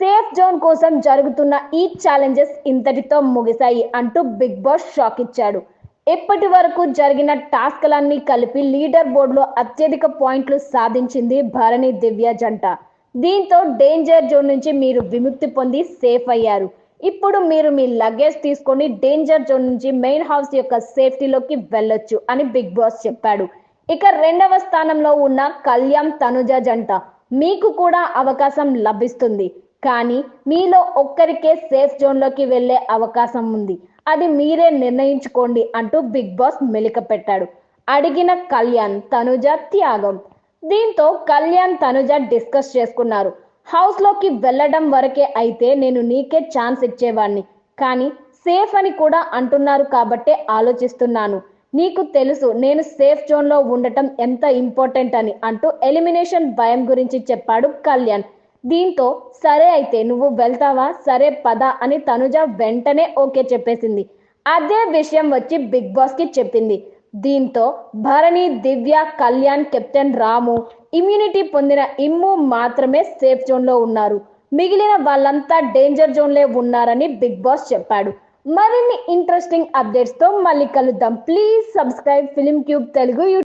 Safe zone కోసం జరుగుతున్న ఈ ఛాలెంజెస్ ఇంతటితో ముగిశాయి అంటూ బిగ్ బాస్ షాక్ ఇచ్చాడు. ఇప్పటి వరకు జరిగిన టాస్క్లన్నీ కలిపి లీడర్ బోర్డులో అత్యధిక పాయింట్లు సాధించింది భరణి దివ్య జంట. దీంతో డేంజర్ జోన్ నుంచి మీరు విముక్తి పొంది సేఫ్ అయ్యారు. ఇప్పుడు మీరు మీ లగేజ్ తీసుకొని డేంజర్ జోన్ నుంచి మెయిన్ హౌస్ యొక్క సేఫ్టీలోకి వెళ్ళొచ్చు అని బిగ్ బాస్ చెప్పాడు. ఇక రెండవ స్థానంలో ఉన్న కళ్యాణ్ తనుజ జంట. మీకు కూడా అవకాశం లభిస్తుంది. కానీ మీలో ఒక్కరికే సేఫ్ జోన్లోకి వెళ్ళే అవకాశం ఉంది. అది మీరే నిర్ణయించుకోండి అంటూ బిగ్ బాస్ మెలిక పెట్టాడు. అడిగిన కళ్యాణ్ తనుజ త్యాగం. దీంతో కళ్యాణ్ తనుజ డిస్కస్ చేసుకున్నారు. హౌస్లోకి వెళ్ళడం వరకే అయితే నేను నీకే ఛాన్స్ ఇచ్చేవాడిని కానీ సేఫ్ అని కూడా అంటున్నారు కాబట్టే ఆలోచిస్తున్నాను. నీకు తెలుసు నేను సేఫ్ జోన్లో ఉండటం ఎంత ఇంపార్టెంట్ అని అంటూ ఎలిమినేషన్ భయం గురించి చెప్పాడు కళ్యాణ్. దీంతో సరే అయితే నువ్వు వెళ్తావా? సరే పద అని తనుజ వెంటనే ఓకే చెప్పేసింది. అదే విషయం వచ్చి బిగ్ బాస్కి చెప్పింది. దీంతో భరణి దివ్య కళ్యాణ్ కెప్టెన్ రాము ఇమ్యూనిటీ పొందిన ఇమ్ము మాత్రమే సేఫ్ జోన్లో ఉన్నారు. మిగిలిన వాళ్ళంతా డేంజర్ జోన్లే ఉన్నారని బిగ్ బాస్ చెప్పాడు. మరిన్ని ఇంట్రెస్టింగ్ అప్డేట్స్తో మళ్ళీ కలుద్దాం. Please subscribe Film Cube Telugu